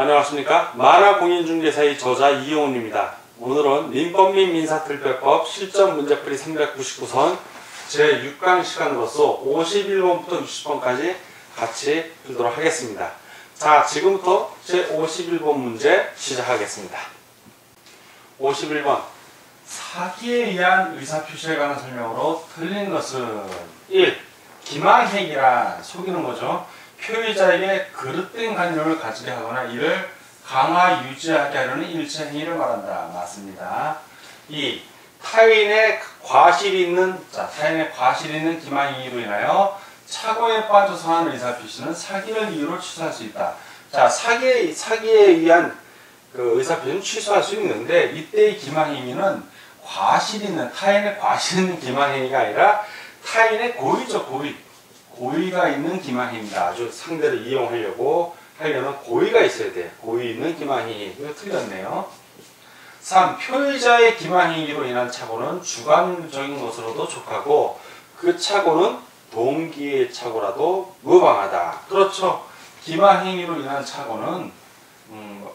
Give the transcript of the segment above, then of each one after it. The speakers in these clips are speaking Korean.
안녕하십니까 만화 공인중개사의 저자 이용훈입니다. 오늘은 민법민 민사특별법 실전 문제풀이 399선 제6강 시간으로서 51번부터 60번까지 같이 풀도록 하겠습니다. 자 지금부터 제51번 문제 시작하겠습니다. 51번 사기에 의한 의사표시에 관한 설명으로 틀린 것은 1. 기망행위라 속이는 거죠. 표의자에게 그릇된 관념을 가지게 하거나 이를 강화 유지하게 하려는 일체 행위를 말한다. 맞습니다. 2. 타인의 과실이 있는 자 타인의 과실이 있는 기망행위로 인하여 착오에 빠져서 하는 의사 표시는 사기를 이유로 취소할 수 있다. 자 사기 사기에 의한 그 의사 표시는 취소할 수 있는데 이때의 기망행위는 과실 있는 타인의 과실 있는 기망행위가 아니라 타인의 고의적 고의 고의가 있는 기망행위다. 아주 상대를 이용하려고 하려는 고의가 있어야 돼. 고의 있는 기망행위. 이거 틀렸네요. 3. 표의자의 기망행위로 인한 착오는 주관적인 것으로도 족하고 그 착오는 동기의 착오라도 무방하다. 그렇죠. 기망행위로 인한 착오는 음,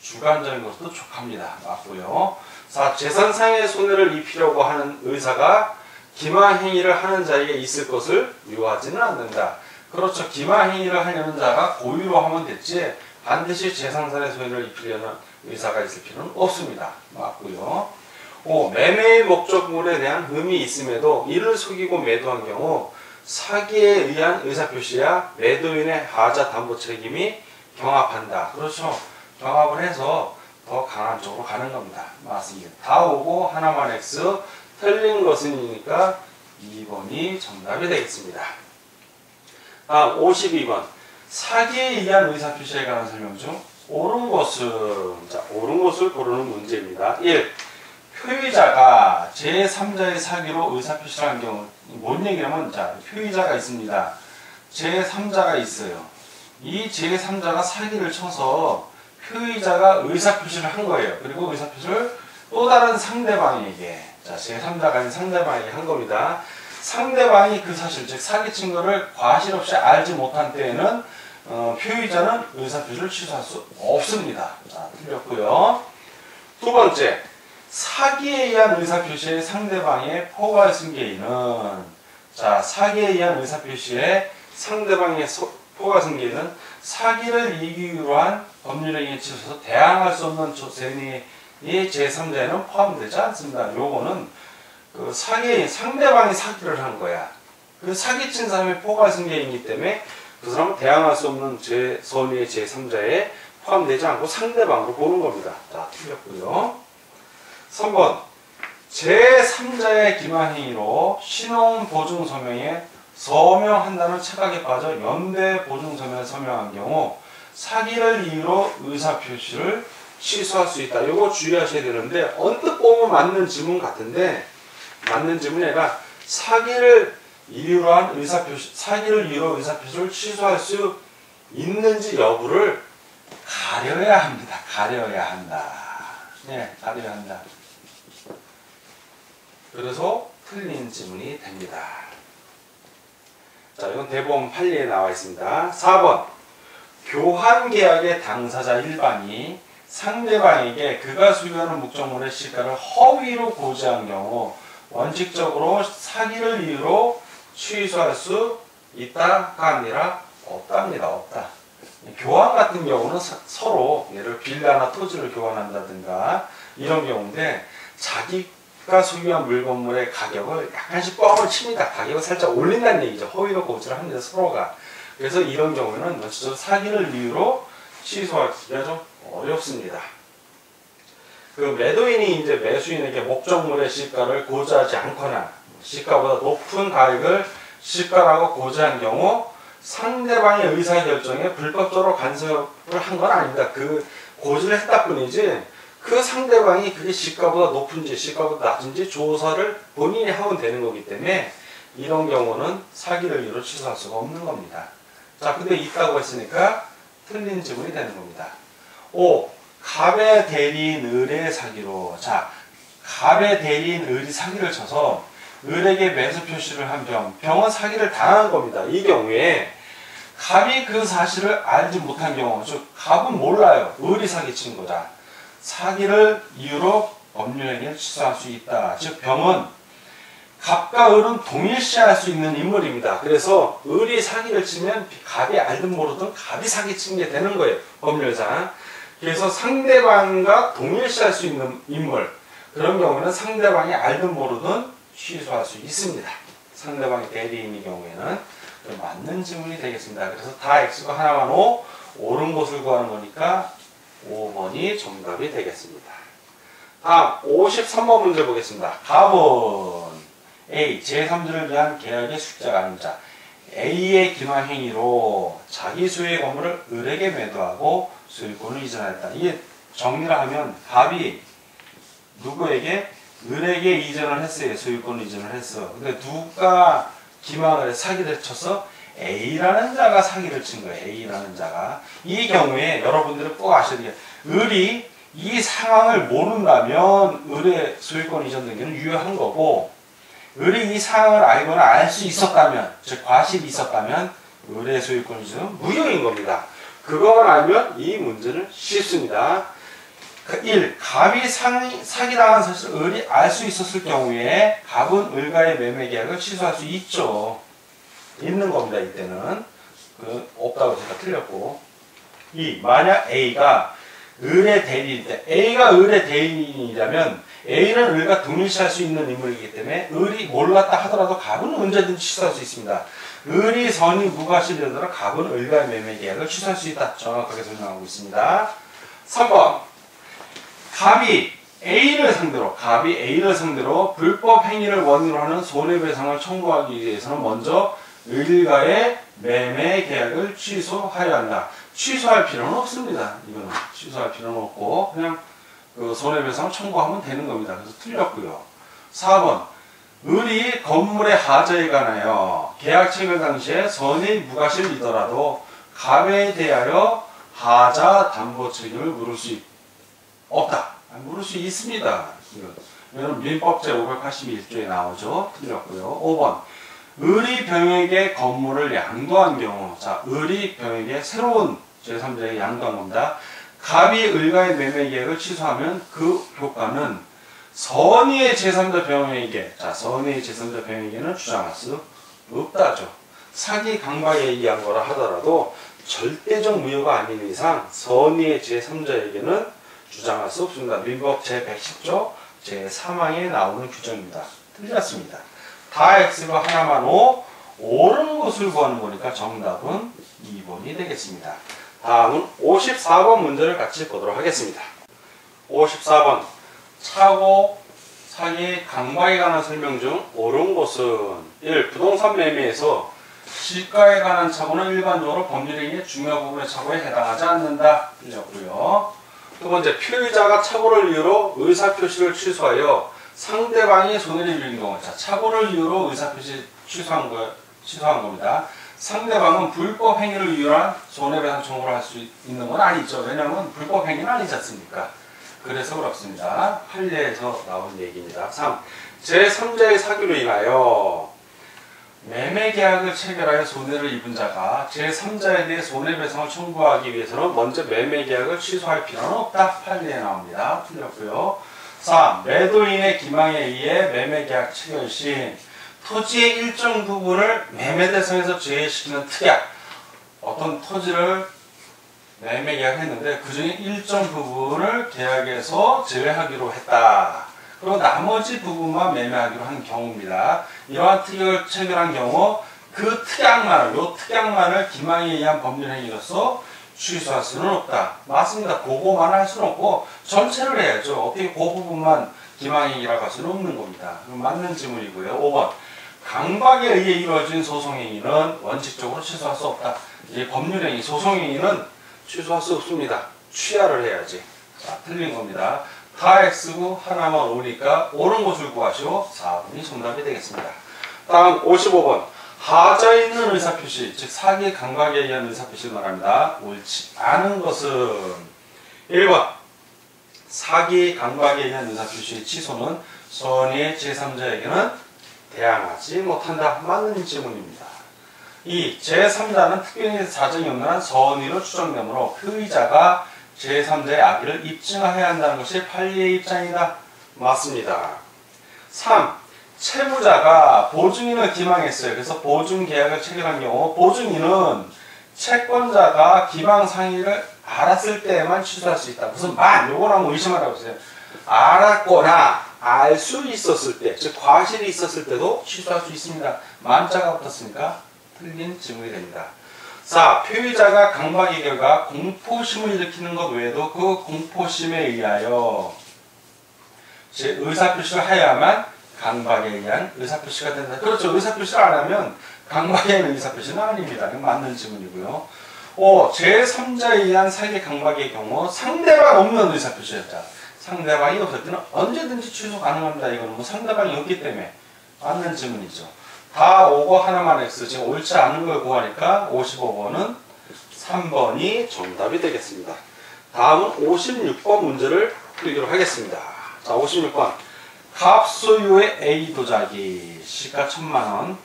주관적인 것도 족합니다. 맞고요. 4. 재산상의 손해를 입히려고 하는 의사가 기마 행위를 하는 자에게 있을 것을 요하지는 않는다. 그렇죠. 기마 행위를 하려는 자가 고의로 하면 됐지 반드시 재산상의 손해를 입히려는 의사가 있을 필요는 없습니다. 맞고요. 5. 매매의 목적물에 대한 흠이 있음에도 이를 속이고 매도한 경우 사기에 의한 의사표시야 매도인의 하자 담보 책임이 경합한다. 그렇죠. 경합을 해서 더 강한 쪽으로 가는 겁니다. 맞습니다. 다 오고 하나만 X 틀린 것은이니까 2번이 정답이 되겠습니다. 아, 52번. 사기에 의한 의사표시에 관한 설명 중 옳은 것은 자, 옳은 것을 고르는 문제입니다. 1. 표의자가 제3자의 사기로 의사표시를 한 경우 뭔 얘기냐면 자, 표의자가 있습니다. 제3자가 있어요. 이 제3자가 사기를 쳐서 표의자가 의사표시를 한 거예요. 그리고 의사표시를 또 다른 상대방에게 자, 제3자가 아닌 상대방에게 한 겁니다. 상대방이 그 사실, 즉 사기친 거를 과실 없이 알지 못한 때에는 어, 표의자는 의사표시를 취소할 수 없습니다. 자, 틀렸고요. 두 번째, 사기에 의한 의사표시의 상대방의 포괄 승계인은 자, 사기에 의한 의사표시의 상대방의 소, 포괄 승계인은 사기를 이기로 한 법률행위에 치서서 대항할 수 없는 조세니 이 제3자에는 포함되지 않습니다. 요거는 그 사기 상대방이 사기를 한 거야. 그 사기친 사람이 포괄승계이기 때문에 그 사람은 대항할 수 없는 제 선의의 제3자에 포함되지 않고 상대방으로 보는 겁니다. 자, 틀렸고요. 3번 제3자의 기만행위로 신용보증서명에 서명한다는 착각에 빠져 연대보증서명을 서명한 경우 사기를 이유로 의사표시를 취소할 수 있다. 이거 주의하셔야 되는데 언뜻 보면 맞는 지문 같은데 맞는 지문이 아니라 사기를 이유로 한 의사표시, 사기를 이유로 의사표시를 취소할 수 있는지 여부를 가려야 합니다. 가려야 한다. 네, 가려야 한다. 그래서 틀린 지문이 됩니다. 자, 이건 대법원 판례에 나와 있습니다. 4번. 교환 계약의 당사자 일반이 상대방에게 그가 수요하는 목적물의 시가를 허위로 고지한 경우 원칙적으로 사기를 이유로 취소할 수 있다가 아니라 없답니다. 없다. 교환 같은 경우는 서로 예를 빌라나 토지를 교환한다든가 이런 경우인데 자기가 소유한 물건물의 가격을 약간씩 뻥을 칩니다. 가격을 살짝 올린다는 얘기죠. 허위로 고지를 합니다. 서로가. 그래서 이런 경우는 원칙적으로 사기를 이유로 취소하기가 좀 어렵습니다. 그 매도인이 이제 매수인에게 목적물의 시가를 고지하지 않거나 시가보다 높은 가격을 시가라고 고지한 경우 상대방의 의사결정에 불법적으로 간섭을 한 건 아닙니다. 그 고지를 했다 뿐이지 그 상대방이 그게 시가보다 높은지 시가보다 낮은지 조사를 본인이 하면 되는 거기 때문에 이런 경우는 사기를 이유로 취소할 수가 없는 겁니다. 자, 근데 있다고 했으니까 틀린 지문이 되는 겁니다. 5. 갑의 대리인 을의 사기로 자 갑의 대리인 을이 사기를 쳐서 을에게 매수 표시를 한 병, 병은 사기를 당한 겁니다. 이 경우에 갑이 그 사실을 알지 못한 경우, 즉 갑은 몰라요. 을이 사기친 거다. 사기를 이유로 법률행위를 취소할 수 있다. 즉 병은 갑과 을은 동일시할 수 있는 인물입니다. 그래서 을이 사기를 치면 갑이 알든 모르든 갑이 사기친 게 되는 거예요. 법률상. 그래서 상대방과 동일시할 수 있는 인물. 그런 경우는 상대방이 알든 모르든 취소할 수 있습니다. 상대방이 대리인의 경우에는 맞는 질문이 되겠습니다. 그래서 다 X가 하나만 O, 옳은 것을 구하는 거니까 5번이 정답이 되겠습니다. 다음 53번 문제 보겠습니다. 갑은 A. 제3자를 위한 계약의 숙자가 자 A의 기만 행위로 자기 소유의 건물을 을에게 매도하고 소유권을 이전하였다. 이게 정리를 하면 갑이 누구에게 을에게 이전을 했어요. 소유권을 이전을 했어. 근데 누가 기망을 사기를 쳐서 A라는 자가 사기를 친 거예요. A라는 자가. 이 경우에 여러분들은 꼭 아셔야 돼요. 을이 이 상황을 모른다면 을의 소유권 이전 등기는 유효한 거고 을이 이 상황을 알거나 알 수 있었다면 즉 과실이 있었다면 을의 소유권 이전은 무효인 겁니다. 그것만 알면 이 문제는 쉽습니다. 1. 갑이 상이, 사기당한 사실을 을이 알 수 있었을 경우에 갑은 을과의 매매 계약을 취소할 수 있죠. 있는 겁니다. 이때는. 그 없다고 제가 틀렸고. 2. 만약 A가 을의 대리인 때 A가 을의 대리인이라면 A는 을과 동일시할 수 있는 인물이기 때문에 을이 몰랐다 하더라도 갑은 언제든지 취소할 수 있습니다. 을이 선이 무과실이더라 갑은 을과의 매매 계약을 취소할 수 있다. 정확하게 설명하고 있습니다. 3번 갑이 A를 상대로 갑이 A를 상대로 불법 행위를 원인으로 하는 손해배상을 청구하기 위해서는 먼저 을과의 매매 계약을 취소하여야 한다. 취소할 필요는 없습니다. 이거는 취소할 필요는 없고 그냥 그 손해배상을 청구하면 되는 겁니다. 그래서 틀렸고요. 4번 을이 건물의 하자에 관하여 계약 체결 당시에 선의 무과실이더라도 갑에 대하여 하자 담보 책임을 물을 수 없다. 물을 수 있습니다. 이건 민법 제581조에 나오죠. 틀렸고요. 5번 을이 병에게 건물을 양도한 경우 자 을이 병에게 새로운 제3자에게 양도한 겁니다. 갑이 을과의 매매 계약을 취소하면 그 효과는 선의의 제3자 병에게 자 선의의 제3자 병에게는 주장할 수 없다죠. 사기 강박에 의한 거라 하더라도 절대적 무효가 아닌 이상 선의의 제3자에게는 주장할 수 없습니다. 민법 제110조 제3항에 나오는 규정입니다. 틀렸습니다. 다 x가 하나만 오, 옳은 것을 구하는 거니까 정답은 2번이 되겠습니다. 다음은 54번 문제를 같이 보도록 하겠습니다. 54번 차고 사기 강박에 관한 설명 중 옳은 것은 1. 부동산 매매에서 시가에 관한 착오는 일반적으로 법률행위의 중요 부분의 착오에 해당하지 않는다. 틀렸고요. 두 번째, 피의자가 착오를 이유로 의사표시를 취소하여 상대방이 손해를 입은 경우, 자, 착오를 이유로 의사표시 취소한 거, 취소한 겁니다. 상대방은 불법 행위를 이유로 한 손해배상 청구를 할 수 있는 건 아니죠. 왜냐하면 불법 행위는 아니지 않습니까? 그래서 그렇습니다. 판례에서 나온 얘기입니다. 3. 제3자의 사기로 인하여 매매 계약을 체결하여 손해를 입은 자가 제3자에 대해 손해배상을 청구하기 위해서는 먼저 매매 계약을 취소할 필요는 없다. 판례에 나옵니다. 틀렸고요. 4. 매도인의 기망에 의해 매매 계약 체결 시 토지의 일정 부분을 매매 대상에서 제외시키는 특약 어떤 토지를 매매 계약했는데 그 중에 일정 부분을 계약에서 제외하기로 했다. 그리고 나머지 부분만 매매하기로 한 경우입니다. 이러한 특약을 체결한 경우 그 특약만을, 요 특약만을 기망에 의한 법률행위로서 취소할 수는 없다. 맞습니다. 그거만 할 수는 없고 전체를 해야죠. 어떻게 그 부분만 기망행위라고 할 수는 없는 겁니다. 맞는 질문이고요. 5번 강박에 의해 이루어진 소송행위는 원칙적으로 취소할 수 없다. 이 법률행위, 소송행위는 취소할 수 없습니다. 취하를 해야지. 자, 틀린 겁니다. 다 X고 하나만 오니까 옳은 것을 구하시오. 4번이 정답이 되겠습니다. 다음 55번. 하자 있는 의사표시, 즉 사기 강박에 의한 의사표시를 말합니다. 옳지 않은 것은 1번. 사기 강박에 의한 의사표시의 취소는 선의 제3자에게는 대항하지 못한다. 맞는 질문입니다. 이 제3자는 특별히 사정이 없는 한 선의로 추정되므로 피의자가 제3자의 악의를 입증해야 한다는 것이 판리의 입장이다. 맞습니다. 3. 채무자가 보증인을 기망했어요. 그래서 보증 계약을 체결한 경우 보증인은 채권자가 기망 상의를 알았을 때만 취소할 수 있다. 무슨 만 요걸 한번 의심하라고 했어요. 알았거나 알 수 있었을 때, 즉 과실이 있었을 때도 취소할 수 있습니다. 만자가 붙었으니까 틀린 질문이 됩니다. 4. 표의자가 강박의 결과 공포심을 일으키는 것 외에도 그 공포심에 의하여 제 의사표시를 하야만 강박에 의한 의사표시가 된다. 그렇죠. 의사표시를 안 하면 강박에 의한 의사표시는 아닙니다. 맞는 질문이고요. 5. 제3자에 의한 사기 강박의 경우 상대방 없는 의사표시였다. 상대방이 없을 때는 언제든지 취소 가능합니다. 이거는 뭐 상대방이 없기 때문에 맞는 질문이죠. 다 오고 하나만 X. 지금 옳지 않은 걸 구하니까 55번은 3번이 정답이 되겠습니다. 다음은 56번 문제를 풀기로 하겠습니다. 자, 56번. 갑소유의 A 도자기. 시가 1000만원.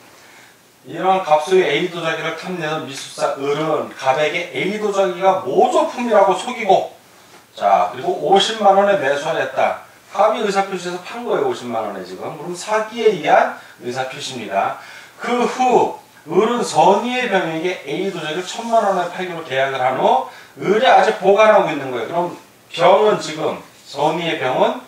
이런 갑소유 A 도자기를 탐내는 미술사 을은 갑에게 A 도자기가 모조품이라고 속이고 자 그리고 50만 원에 매수를 했다. 갑이 의사표시에서 판 거예요 50만 원에 지금. 그럼 사기에 의한 의사표시입니다. 그 후 을은 선의의 병에게 A 도자기를 1000만원에 팔기로 계약을 한 후 을이 아직 보관하고 있는 거예요. 그럼 병은 지금 선의의 병은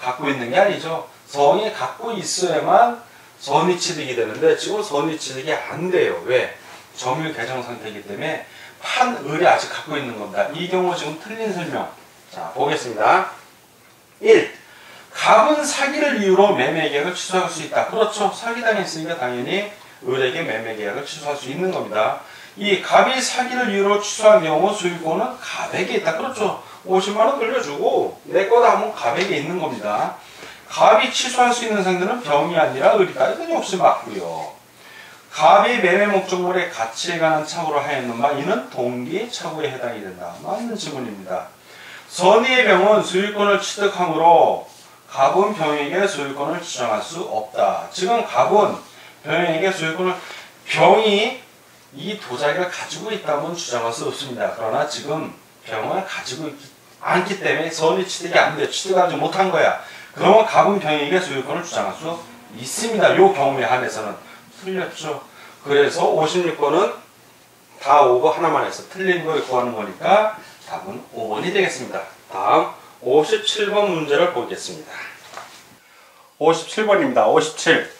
갖고 있는 게 아니죠. 성이 갖고 있어야만 선의 취득이 되는데 지금 선의 취득이 안 돼요. 왜? 점유 개정 상태이기 때문에 판 을이 아직 갖고 있는 겁니다. 이 경우 지금 틀린 설명. 자, 보겠습니다. 1. 갑은 사기를 이유로 매매 계약을 취소할 수 있다. 그렇죠. 사기당했으니까 당연히 을에게 매매 계약을 취소할 수 있는 겁니다. 이 갑이 사기를 이유로 취소한 경우 소유권은 갑에게 있다. 그렇죠. 50만원 돌려주고 내 거다 하면 갑에게 있는 겁니다. 갑이 취소할 수 있는 상대는 병이 아니라 을이다. 이건 역시 맞고요. 갑이 매매 목적물의 가치에 관한 착오를 하였는 바 이는 동기 착오에 해당이 된다. 맞는 질문입니다. 선의의 병은 소유권을 취득하므로 갑은 병에게 소유권을 주장할 수 없다. 지금 갑은 병에게 소유권을 병이 이 도자기를 가지고 있다면 주장할 수 없습니다. 그러나 지금 병을 가지고 있기, 않기 때문에 선의 취득이 안 돼. 취득하지 못한 거야. 그러면 갑은 병에게 소유권을 주장할 수 있습니다. 요 경우에 한해서는 틀렸죠. 그래서 56번은 다 오고 하나만 해서 틀린 걸 구하는 거니까 답은 5번이 되겠습니다. 다음 57번 문제를 보겠습니다. 57번입니다. 57.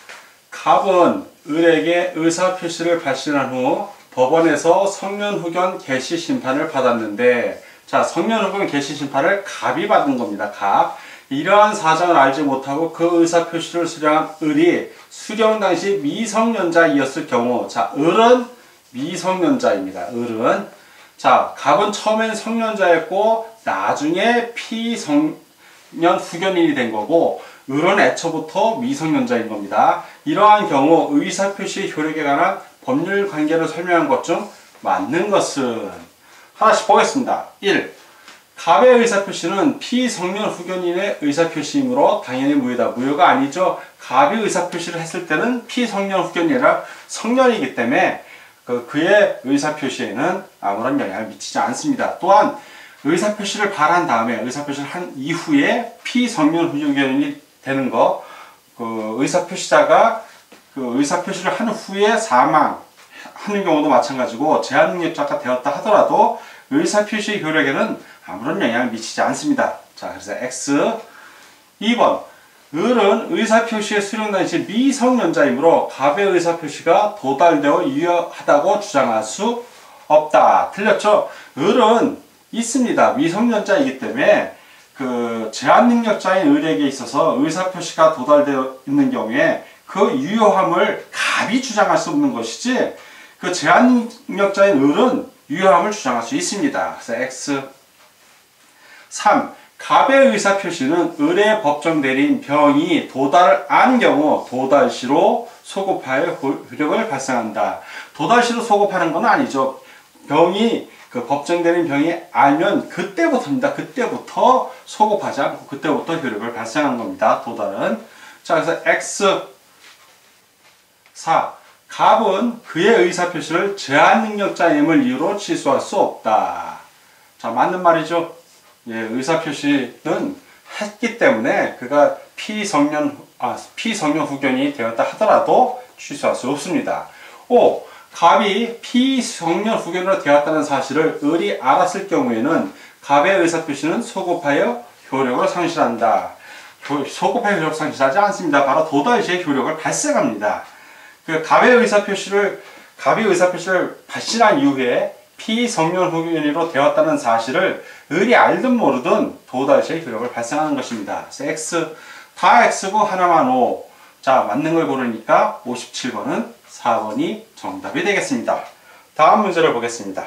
갑은 을에게 의사표시를 발신한 후 법원에서 성년후견 개시 심판을 받았는데 자 성년후견 개시 심판을 갑이 받은 겁니다. 갑. 이러한 사정을 알지 못하고 그 의사표시를 수령한 을이 수령 당시 미성년자이었을 경우 자 을은 미성년자입니다. 을은 자 갑은 처음엔 성년자였고 나중에 피성년 후견인이 된 거고 을은 애초부터 미성년자인 겁니다. 이러한 경우 의사표시 효력에 관한 법률 관계를 설명한 것 중 맞는 것은 하나씩 보겠습니다. 1. 갑의 의사표시는 피성년 후견인의 의사표시이므로 당연히 무효다. 무효가 아니죠. 갑이 의사표시를 했을 때는 피성년 후견이라 성년이기 때문에 그 그의 의사표시에는 아무런 영향을 미치지 않습니다. 또한 의사표시를 발한 다음에 의사표시를 한 이후에 피성년 후견인이 되는 거, 그 의사표시자가 그 의사표시를 한 후에 사망하는 경우도 마찬가지고 제한능력자가 되었다 하더라도 의사표시 효력에는 아무런 영향을 미치지 않습니다. 자, 그래서 X. 2번. 을은 의사표시의 수령 당시 미성년자이므로 갑의 의사표시가 도달되어 유효하다고 주장할 수 없다. 틀렸죠? 을은 있습니다. 미성년자이기 때문에 그 제한 능력자인 을에게 있어서 의사표시가 도달되어 있는 경우에 그 유효함을 갑이 주장할 수 없는 것이지 그 제한 능력자인 을은 유효함을 주장할 수 있습니다. 그래서 X 3. 갑의 의사표시는 을의 법정 내린 병이 도달을 안 경우 도달시로 소급하여 효력을 발생한다. 도달시로 소급하는 건 아니죠. 병이 그 법정되는 병이 알면 그때부터입니다. 그때부터 소급하지 않고 그때부터 효력을 발생하는 겁니다. 도달은. 자, 그래서 X 4. 갑은 그의 의사표시를 제한 능력자임을 이유로 취소할 수 없다. 자, 맞는 말이죠. 예, 의사표시는 했기 때문에 그가 피성년, 아, 피성년 후견이 되었다 하더라도 취소할 수 없습니다. 5. 갑이 피성년 후견으로 되었다는 사실을 을이 알았을 경우에는 갑의 의사표시는 소급하여 효력을 상실한다. 교- 소급하여 효력 상실하지 않습니다. 바로 도달시의 효력을 발생합니다. 그 갑의 의사표시를 갑이 의사표시를 발신한 이후에 피성년 후견으로 되었다는 사실을 을이 알든 모르든 도달시의 효력을 발생하는 것입니다. 그래서 x 다 x고 하나만 o 자 맞는 걸 고르니까 57번은 4번이 정답이 되겠습니다. 다음 문제를 보겠습니다.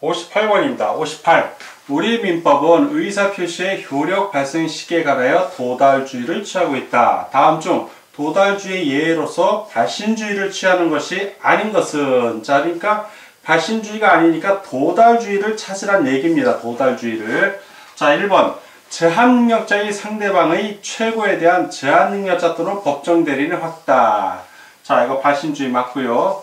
58번입니다. 58. 우리 민법은 의사표시의 효력 발생 시기에 관하여 도달주의를 취하고 있다. 다음 중 도달주의 예로서 발신주의를 취하는 것이 아닌 것은 자 그러니까 발신주의가 아니니까 도달주의를 찾으란 얘기입니다. 도달주의를. 자 1번. 제한능력자의 상대방의 최고에 대한 제한능력자 또는 법정 대리인의 확다. 자 이거 발신주의 맞고요.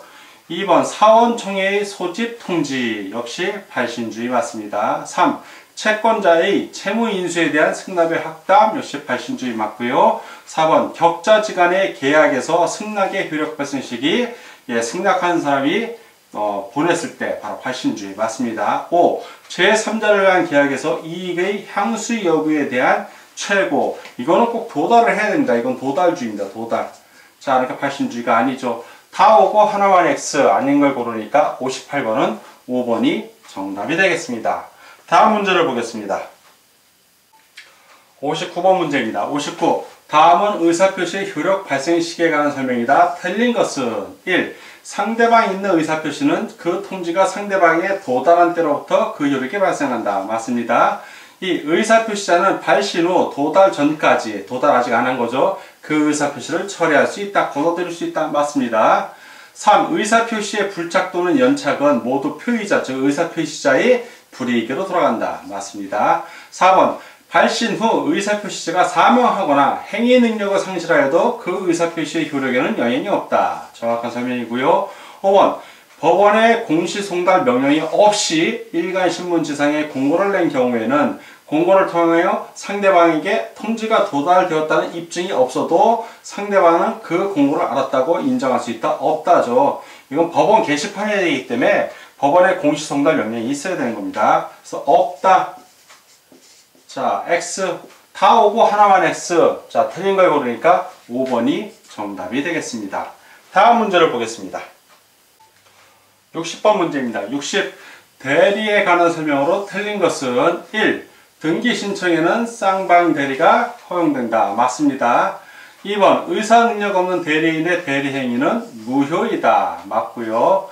2번. 사원총회의 소집 통지. 역시 발신주의 맞습니다. 3. 채권자의 채무 인수에 대한 승낙의 확담. 역시 발신주의 맞고요. 4번. 격자지간의 계약에서 승낙의 효력 발생 시기. 예, 승낙한 사람이 어, 보냈을 때 바로 발신주의 맞습니다. 5. 제3자를 위한 계약에서 이익의 향수 여부에 대한 최고 이거는 꼭 도달을 해야 됩니다. 이건 도달주의입니다. 도달. 자, 그러니까 발신주의가 아니죠. 다 오고 하나만 X 아닌 걸 고르니까 58번은 5번이 정답이 되겠습니다. 다음 문제를 보겠습니다. 59번 문제입니다. 59. 다음은 의사표시의 효력 발생 시기에 관한 설명이다. 틀린 것은 1. 상대방이 있는 의사표시는 그 통지가 상대방에 도달한 때로부터 그 효력이 발생한다. 맞습니다. 이 의사표시자는 발신 후 도달 전까지 도달 아직 안 한 거죠. 그 의사표시를 처리할 수 있다. 걷어들일 수 있다. 맞습니다. 3. 의사표시의 불착 또는 연착은 모두 표의자, 즉 의사표시자의 불이익으로 돌아간다. 맞습니다. 4번. 발신 후 의사표시자가 사망하거나 행위 능력을 상실하여도 그 의사표시의 효력에는 영향이 없다. 정확한 설명이고요. 5번. 법원의 공시송달 명령이 없이 일간신문지상에 공고를 낸 경우에는 공고를 통하여 상대방에게 통지가 도달되었다는 입증이 없어도 상대방은 그 공고를 알았다고 인정할 수 있다? 없다죠. 이건 법원 게시판에 되기 때문에 법원의 공시송달 명령이 있어야 되는 겁니다. 그래서 없다. 자, X 다 오고 하나만 X. 자, 틀린 걸 고르니까 5번이 정답이 되겠습니다. 다음 문제를 보겠습니다. 60번 문제입니다. 60. 대리에 관한 설명으로 틀린 것은 1. 등기 신청에는 쌍방 대리가 허용된다. 맞습니다. 2번. 의사 능력 없는 대리인의 대리 행위는 무효이다. 맞고요.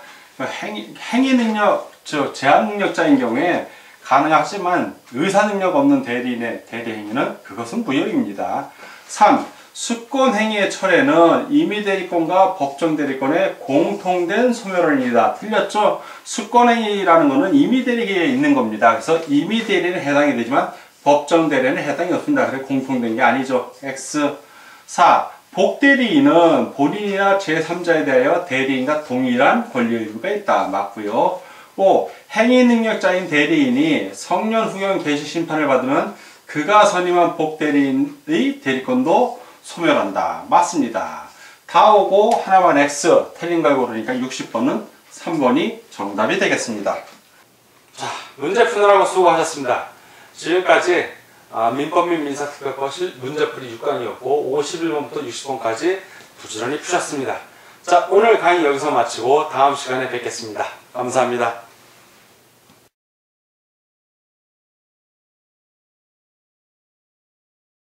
행위, 행위 능력, 즉 제한 능력자인 경우에 가능하지만 의사 능력 없는 대리인의 대리 행위는 그것은 무효입니다. 3. 수권 행위의 철회는 임의 대리권과 법정 대리권의 공통된 소멸원이다. 틀렸죠? 수권 행위라는 것은 임의 대리에 있는 겁니다. 그래서 임의 대리는 해당이 되지만 법정 대리는 해당이 없습니다. 그래서 공통된 게 아니죠. X 4. 복대리인은 본인이나 제3자에 대하여 대리인과 동일한 권리 의무가 있다. 맞고요. 5. 행위 능력자인 대리인이 성년 후견 개시 심판을 받으면 그가 선임한 복대리인의 대리권도 소멸한다. 맞습니다. 다 오고 하나만 X 틀린 걸 고르니까 60번은 3번이 정답이 되겠습니다. 자, 문제 푸느라고 수고하셨습니다. 지금까지 아, 민법 및 민사특별법 실 문제풀이 6강이었고 51번부터 60번까지 부지런히 푸셨습니다. 자, 오늘 강의 여기서 마치고 다음 시간에 뵙겠습니다. 감사합니다.